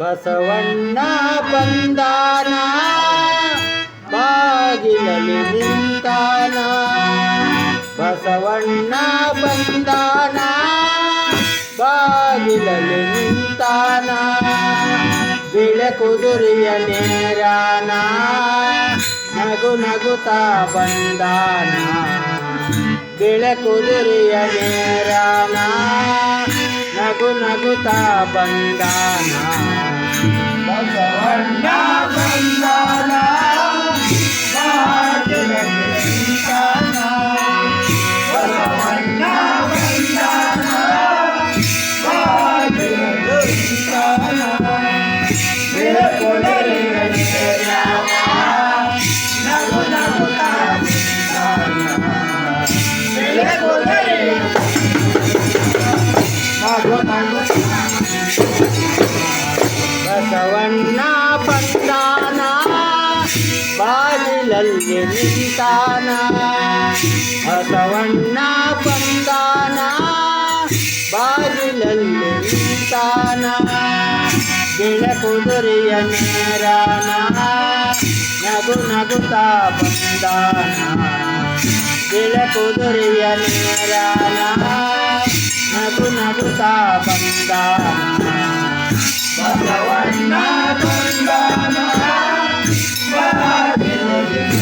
ಬಸವಣ್ಣ ಬಂದಾನ ಬಾಗಿಲಲ್ಲಿ ನಿಂತಾನ ಬಸವಣ್ಣ ಬಂದಾನ ಬಾಗಿಲಲ್ಲಿ ನಿಂತಾನ ಬೆಳಕುದುರಿಯ ನೇರಾನ ನಗು ನಗುತ್ತಾ ಬಂದಾನ. ಬೆಳಕುದುರಿಯ ನೇರಾನ ನಗು ನಗುತ್ತಾ ಬಂದಾನ. ಬಸವಣ್ಣ ಬಂದಾನ ಬಾಗಿಲಲ್ಲಿ ನಿಂತಾನ ಬಸವಣ್ಣ ಬಂದಾನ ಬಾಗಿಲಲ್ಲಿ ನಿಂತಾನ ಬೆಳಕುದುರಿಯ ನೇರಾನ ನಗು ನಗುತ್ತಾ ಬಂದಾನ ಬೆಳಕುದುರಿಯ ನೇರಾನ ನಗು ನಗುತ್ತಾ ಬಂದಾನ ಬಸವಣ್ಣ ಬಂದಾನ ಬಾಗಿಲಲ್ಲಿ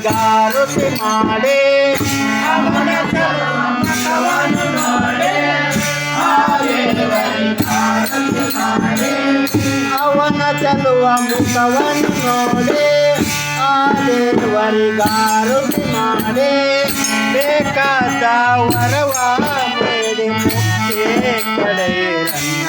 ದೇವರಿಗಾರುತಿ ಮಾಡಿ ಅವನ ಚೆಲುವ ಮುಖವನ್ನು ನೋಡಿ ಆ ದೇವರಿಗಾರುತಿ ಮಾಡಿ ಅವನ ಚೆಲುವ ಮುಖವನ್ನು ನೋಡಿ ಆ ದೇವರಿಗಾರುತಿ ಮಾಡಿ ಬೇಕಾದ ವರವ ಬೇಡಿ ಮುಕ್ತಿ ಕಡೆಯರನ್ನ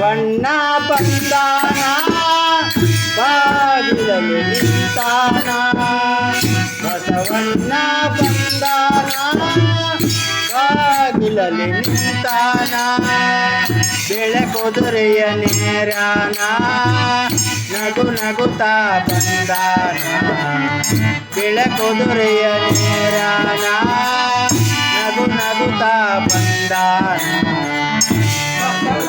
ಬಸವಣ್ಣ ಬಂದಾನ, ಬಾಗಿಲಲ್ಲಿ ನಿಂತಾನ. ಬಸವಣ್ಣ ಬಂದಾನ, ಬಾಗಿಲಲ್ಲಿ ನಿಂತಾನ. ಬೆಳಕೊದುರೆಯ ನೇರಾನ, ನಗು ನಗುತ್ತಾ ಬಂದಾನ. ಬೆಳಕೊದುರೆಯ ನೇರಾನ, ನಗು ನಗುತ್ತಾ ಬಂದಾನ.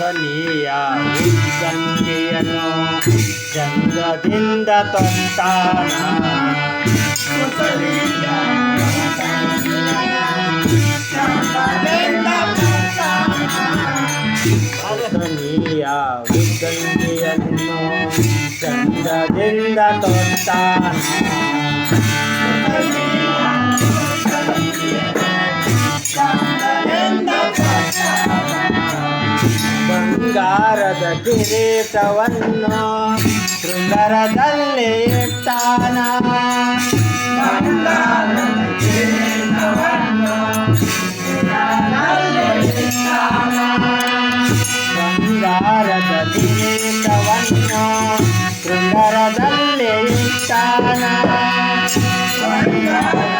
ಸುತನಿಯ ಗಂಗೆಯನ್ನು ಜಂಗದಿಂದ ತೊಟ್ಟಾನ ಸುತನಿಯ ಸುತನಿಯ ಗಂಗೆಯನ್ನು ಚಂದದಿಂದ ತೊಟ್ಟಾನ ಕಿರೀಟವನ್ನು ಶೃಂಗರದಲ್ಲಿ ಇಟ್ಟಾನ ಬಂಗಾರದ ಕಿರೀಟವನ್ನು ಶೃಂಗರದಲ್ಲಿ ಇಟ್ಟಾನ ತೆರಳೋಳು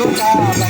Luca.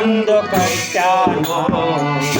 আনন্দ কাইটা নয়।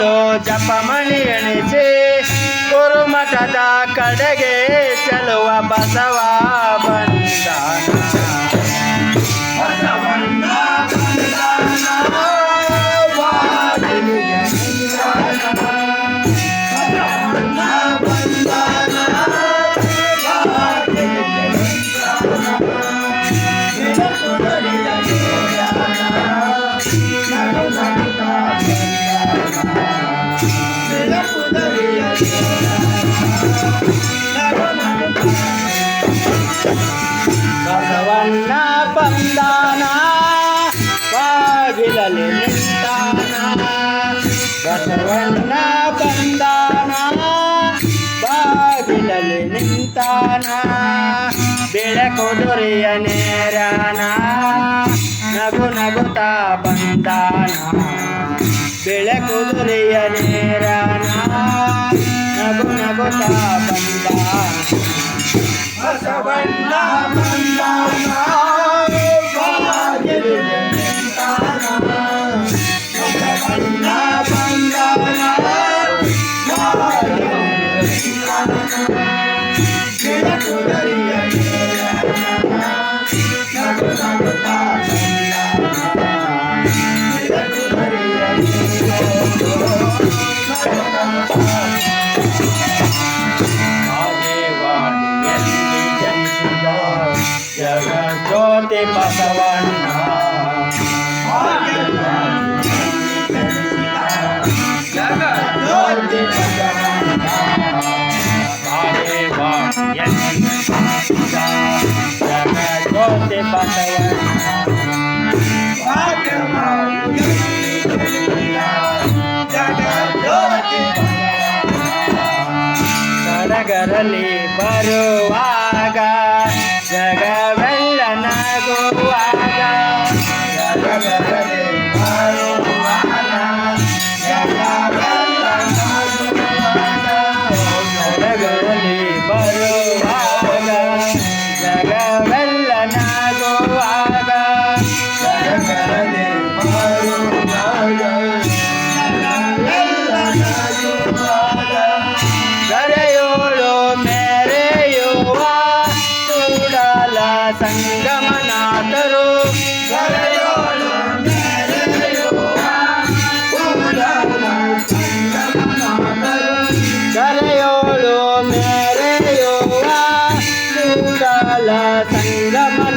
ಮಾಡೋ ಜಪಮಣಿ ಎಣಿಸಿ ಗುರುಮಠದ ಕಡೆಗೆ ಚೆಲುವ ಬಸವ ಬಂದಾನ ದಾರಿಯ ನೇರನ ನಗು ನಗುತ್ತಾ ಬಂದಾನ. ಬೆಳಕುದುರೆಯ ನೇರನ ನಗು ನಗುತ್ತಾ ಬಂದಾನ. ಬಸವಣ್ಣ ಬಂದಾನ. de Batayan. Batayan, Sanagarali Baruah. la sangama